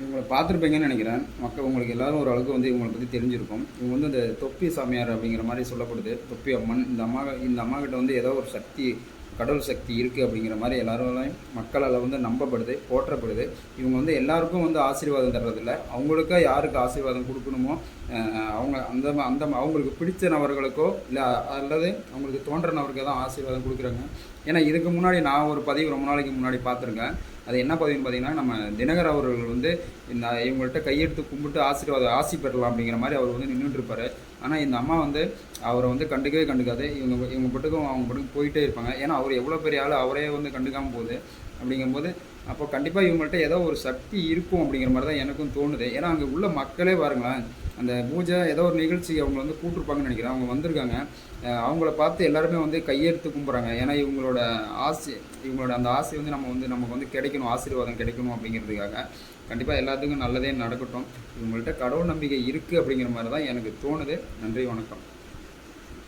இவங்களை பார்த்துருப்பீங்கன்னு நினைக்கிறேன். மக்கள் உங்களுக்கு எல்லாரும் ஒரு அளவுக்கு வந்து இவங்களை பற்றி தெரிஞ்சிருக்கும். இவங்க வந்து இந்த தொப்பி சாமியார் அப்படிங்கிற மாதிரி சொல்லப்படுது. தொப்பி அம்மன் இந்த அம்மா இந்த அம்மா கிட்ட வந்து ஏதோ ஒரு சக்தி கடவுள் சக்தி இருக்குது அப்படிங்கிற மாதிரி எல்லாரும் மக்களால் வந்து நம்பப்படுது போற்றப்படுது. இவங்க வந்து எல்லாருக்கும் வந்து ஆசீர்வாதம் தர்றதில்ல. அவங்களுக்கா யாருக்கு ஆசீர்வாதம் கொடுக்கணுமோ அவங்க அந்த அந்த அவங்களுக்கு பிடிச்ச நபர்களுக்கோ இல்லை அல்லது அவங்களுக்கு தோன்ற நபருக்கு தான் ஆசீர்வாதம் கொடுக்குறாங்க. ஏன்னா இதுக்கு முன்னாடி நான் ஒரு பதிவு ரொம்ப நாளைக்கு முன்னாடி பார்த்துருக்கேன். அது என்ன பதிவுன்னு பார்த்தீங்கன்னா நம்ம தினகர் அவர்கள் வந்து இந்த இவங்கள்ட்ட கையெடுத்து கும்பிட்டு ஆசீர்வாதம் ஆசி பெறலாம் அப்படிங்கிற மாதிரி அவர் வந்து நின்றுட்டு இருப்பார். ஆனால் இந்த அம்மா வந்து அவரை வந்து கண்டுக்கவே கண்டுக்காது. இவங்க இவங்க பட்டுக்கும் அவங்க பட்டுக்கும் போயிட்டே இருப்பாங்க. ஏன்னா அவர் எவ்வளோ பெரிய ஆள் அவரே வந்து கண்டுக்காமல் போகுது. அப்படிங்கும்போது அப்போ கண்டிப்பாக இவங்கள்ட்ட ஏதோ ஒரு சக்தி இருக்கும் அப்படிங்கிற மாதிரி தான் எனக்கும் தோணுது. ஏன்னா அங்கே உள்ள மக்களே பாருங்களேன் அந்த பூஜை ஏதோ ஒரு நிகழ்ச்சி அவங்க வந்து கூட்டிருப்பாங்கன்னு நினைக்கிறேன். அவங்க வந்திருக்காங்க. அவங்கள பார்த்து எல்லாருமே வந்து கையெடுத்து கும்பிட்றாங்க ஏன்னா இவங்களோட ஆசை இவங்களோட அந்த ஆசை வந்து நம்ம வந்து நமக்கு வந்து கிடைக்கணும் ஆசீர்வாதம் கிடைக்கணும் அப்படிங்கிறதுக்காக. கண்டிப்பாக எல்லாத்துக்கும் நல்லதே நடக்கட்டும். இவங்கள்ட்ட கடவுள் நம்பிக்கை இருக்குது அப்படிங்கிற மாதிரி தான் எனக்கு தோணுது. நன்றி வணக்கம்.